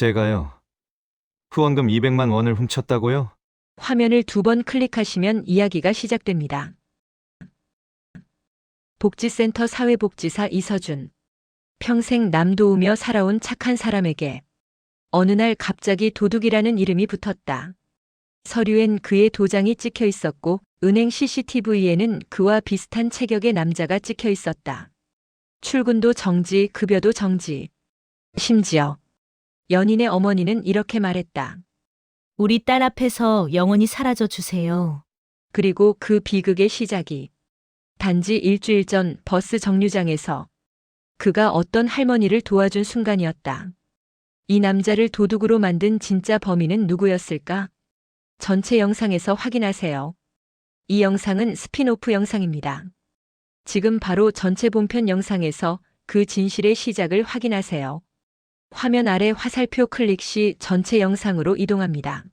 제가요. 후원금 200만 원을 훔쳤다고요? 화면을 두 번 클릭하시면 이야기가 시작됩니다. 복지센터 사회복지사 이서준. 평생 남 도우며 살아온 착한 사람에게 어느 날 갑자기 도둑이라는 이름이 붙었다. 서류엔 그의 도장이 찍혀 있었고 은행 CCTV에는 그와 비슷한 체격의 남자가 찍혀 있었다. 출근도 정지, 급여도 정지. 심지어 연인의 어머니는 이렇게 말했다. 우리 딸 앞에서 영원히 사라져 주세요. 그리고 그 비극의 시작이 단지 일주일 전 버스 정류장에서 그가 어떤 할머니를 도와준 순간이었다. 이 남자를 도둑으로 만든 진짜 범인은 누구였을까? 전체 영상에서 확인하세요. 이 영상은 스피노프 영상입니다. 지금 바로 전체 본편 영상에서 그 진실의 시작을 확인하세요. 화면 아래 화살표 클릭 시 전체 영상으로 이동합니다.